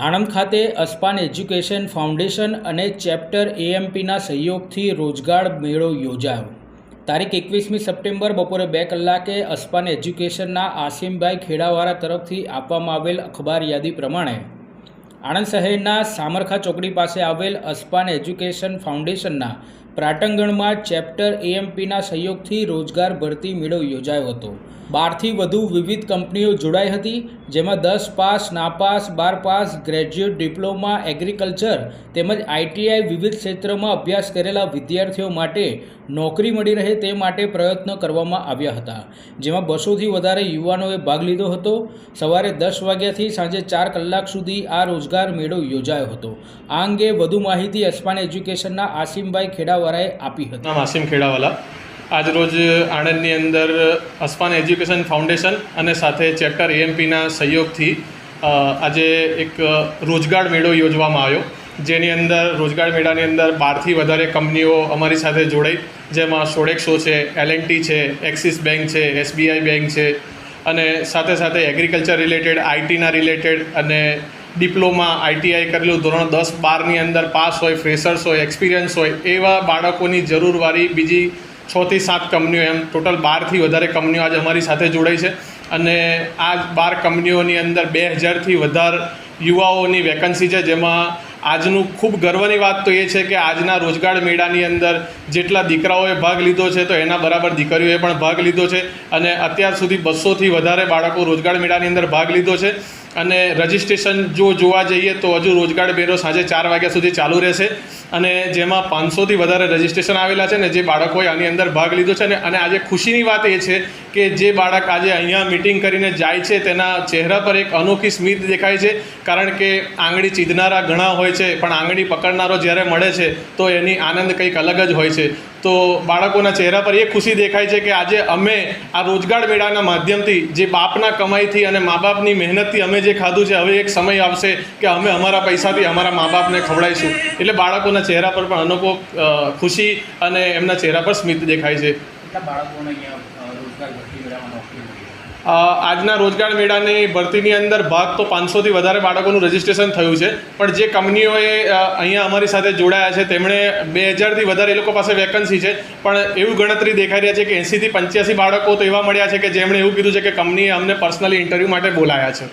આણંદ ખાતે અસ્પાન education foundation અને ચેપ્ટર એએમપીના સહયોગથી રોજગાર મેળો યોજાયો. તારીખ એકવીસમી સપ્ટેમ્બર બપોરે બે કલાકે અસ્પાન એજ્યુકેશનના આસિમભાઈ ખેડાવાળા તરફથી આપવામાં આવેલ અખબાર યાદી પ્રમાણે આણંદ શહેરના સામરખા ચોકડી પાસે આવેલ અસ્પાન એજ્યુકેશન ફાઉન્ડેશનના પ્રાટંગણમાં ચેપ્ટર એએમપીના સહયોગથી રોજગાર ભરતી મેળો યોજાયો હતો. બારથી વધુ વિવિધ કંપનીઓ જોડાઈ હતી, જેમાં દસ પાસ, નાપાસ, બાર પાસ, ગ્રેજ્યુએટ ડિપ્લોમા, એગ્રીકલ્ચર તેમજ આઈટીઆઈ વિવિધ ક્ષેત્રમાં અભ્યાસ કરેલા વિદ્યાર્થીઓ માટે નોકરી મળી રહે તે માટે પ્રયત્ન કરવામાં આવ્યા હતા, જેમાં બસોથી વધારે યુવાનોએ ભાગ લીધો હતો. સવારે દસ વાગ્યાથી સાંજે ચાર કલાક સુધી આ રોજગાર મેળો યોજાયો હતો. આ અંગે વધુ માહિતી અસ્પાન એજ્યુકેશનના આસિમભાઈ ખેડાવાળાએ આપી હતી. નામ ખેડાવાલા. ખેડાવાલા આજરોજ આણંદની અંદર અસ્પાન એજ્યુકેશન ફાઉન્ડેશન અને સાથે ચેપ્ટર એએમપીના સહયોગથી આજે એક રોજગાર મેળો યોજવામાં આવ્યો. જેની અંદર, રોજગાર મેળાની અંદર બારથી વધારે કંપનીઓ અમારી સાથે જોડાઈ. જેમાં સોડેક્સો છે, એલએનટી છે, એક્સિસ બેંક છે, એસબીઆઈ બેંક છે. અને સાથે સાથે એગ્રીકલ્ચર રિલેટેડ, આઈટીના રિલેટેડ અને ડિપ્લોમા આઈટીઆઈ કરેલું ધોરણ દસ બારની અંદર પાસ હોય, ફ્રેશર્સ હોય, એક્સપિરિયન્સ હોય, એવા બાળકોની જરૂરવાળી બીજી છથી સાત કંપનીઓ એમ, ટોટલ બારથી વધારે કંપનીઓ આજે અમારી સાથે જોડાઈ છે. અને આ બાર કંપનીઓની અંદર બે હજારથી વધારે યુવાઓની વેકન્સી છે, જેમાં આજનું ખૂબ ગર્વની વાત તો એ છે કે આજના રોજગાર મેળાની અંદર જેટલા દીકરાઓએ ભાગ લીધો છે, તો એના બરાબર દીકરીઓએ પણ ભાગ લીધો છે. અને અત્યાર સુધી બસોથી વધારે બાળકો રોજગાર મેળાની અંદર ભાગ લીધો છે. અને રજિસ્ટ્રેશન જો જોવા જઈએ તો હજુ રોજગાર મેળો સાંજે ચાર વાગ્યા સુધી ચાલુ રહેશે. અને જેમાં પાંચસોથી વધારે રજિસ્ટ્રેશન આવેલા છે ને જે બાળકોએ આની અંદર ભાગ લીધો છે ને અને આજે ખુશીની વાત એ છે કે જે બાળક આજે અહીંયા મિટિંગ કરીને જાય છે તેના ચહેરા પર એક અનોખી સ્મિત દેખાય છે. કારણ કે આંગળી ચીધનારા ઘણા હોય છે, પણ આંગળી પકડનારો જ્યારે મળે છે તો એની આનંદ કંઈક અલગ જ હોય છે. તો બાળકોના ચહેરા પર એ ખુશી દેખાય છે કે આજે અમે આ રોજગાર મેળાના માધ્યમથી જે બાપના કમાઈથી અને મા બાપની મહેનતથી અમે જે ખાધું છે, હવે એક સમય આવશે કે અમે અમારા પૈસાથી અમારા મા બાપને ખવડાવીશું એટલે બાળકોના ચહેરા પર પણ અનોખો ખુશી અને એમના ચહેરા પર સ્મિત દેખાય છે. આજના રોજગાર મેળાની ભરતીની અંદર ભાગ તો પાંચસોથી વધારે બાળકોનું રજિસ્ટ્રેશન થયું છે. પણ જે કંપનીઓએ અહીંયા અમારી સાથે જોડાયા છે, તેમણે બે હજારથી વધારે એ લોકો પાસે વેકન્સી છે. પણ એવું ગણતરી દેખાઈ રહ્યા છે કે એંસીથી પંચ્યાસી બાળકો તો એવા મળ્યા છે કે જેમણે એવું કીધું છે કે કંપનીએ અમને પર્સનલી ઇન્ટરવ્યૂ માટે બોલાયા છે.